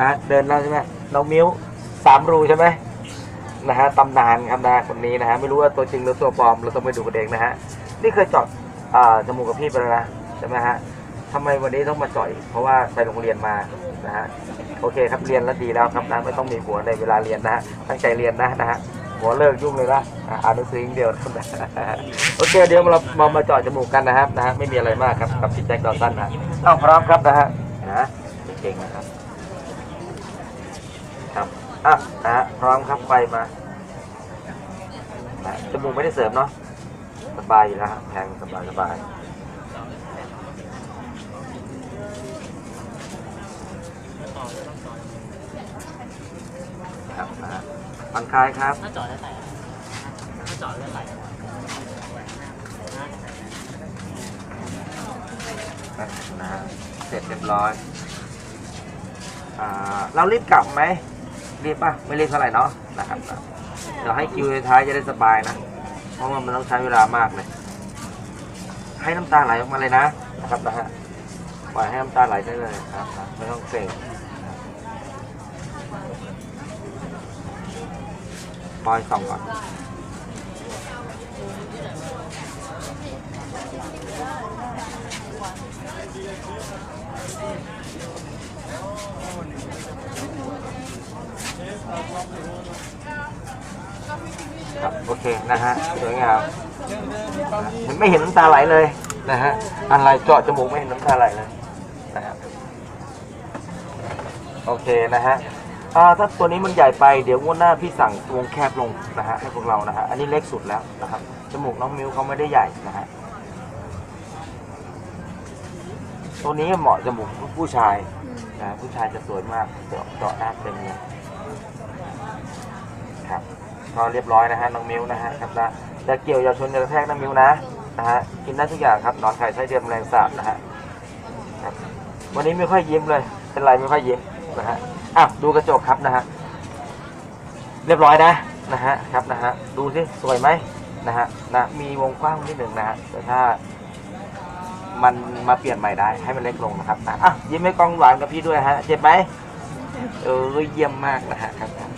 นะเดินแล้วใช่ไหมน้องมิ้วสามรูใช่ไหมนะฮะตำนานครับนะคนนี้นะฮะไม่รู้ว่าตัวจริงหรือตัวปลอมเราต้องไปดูกันเองนะฮะนี่เคยเจาะอ่าจมูกกับพี่ไปแล้วนะใช่ไหมฮะทำไมวันนี้ต้องมาเจาะอีกเพราะว่าไปโรงเรียนมานะฮะโอเคครับเรียนแล้วดีแล้วครับนะไม่ต้องมีหัวในเวลาเรียนนะฮะตั้งใจเรียนนะนะฮะหัวเลิกยุ่งเลยนะอะอ่านหนังสืออย่างเดียวนะครับนะโอเคเดี๋ยวเรามามาเจาะจมูกกันนะครับนะฮะไม่มีอะไรมากครับกับพี่แจ็คดอสันนะเอ้าพร้อมครับนะฮะนะเก่งนะครับ ครับอะนะฮะพร้อมครับไฟมานะจมูกไม่ได้เสริมเนาะสบายอยู่แล้วฮะแทงสบายสบายครับนะฮะผ่อนคลายครับ ถ้าจอดได้ไหนถ้าจอดได้ไหนนะฮะเสร็จเรียบร้อยอ่าเรารีบกลับไหม รีบป่ะไม่รีบเท่าไหร่เนาะนะครับเดี๋ยวให้คิวท้ายจะได้สบายนะ เพราะว่ามันต้องใช้เวลามากเลย ให้น้ำตาไหลออกมาเลยนะนะครับนะฮะปล่อยให้น้ำตาไหลได้เลยครับไม่ต้องเกรงปล่อยส่องก่อน ครับโอเคนะฮะสวยงามเห็นไม่เห็นน้ำตาไหลเลยนะฮะอะไรเจาะจมูกไม่เห็นน้ำตาไหลเลยนะฮะโอเคนะฮะอ่าถ้าตัวนี้มันใหญ่ไปเดี๋ยวงวดหน้าพี่สั่งวงแคบลงนะฮะให้พวกเรานะฮะอันนี้เล็กสุดแล้วนะครับจมูกน้องมิวเขาไม่ได้ใหญ่นะฮะตัวนี้เหมาะจมูกผู้ชายนะผู้ชายจะสวยมากเจาะเจาะหน้าเต็มเลย ครับก็เรียบร้อยนะฮะน้องมิวนะฮะครับนะจะเกี่ยวอยาชนอยากระแทกน้องมิวนะนะฮะกินได้ทุกอย่างครับนอนไข่ไส้เดือนแมลงสาบนะฮะครับวันนี้ไม่ค่อยยิ้มเลย เป็นไรไม่ค่อยยิ้มนะฮะอะดูกระจกครับนะฮะเรียบร้อยนะนะฮะครับนะฮะดูสิสวยไหมนะฮะนะมีวงกว้างนิดหนึ่งนะฮะแต่ถ้ามันมาเปลี่ยนใหม่ได้ให้มันเล็กลงนะครับนะอะยิ้มให้กล้องหวานกับพี่ด้วยฮะเจ็บไหมเออเยี่ยมมากนะฮะครับ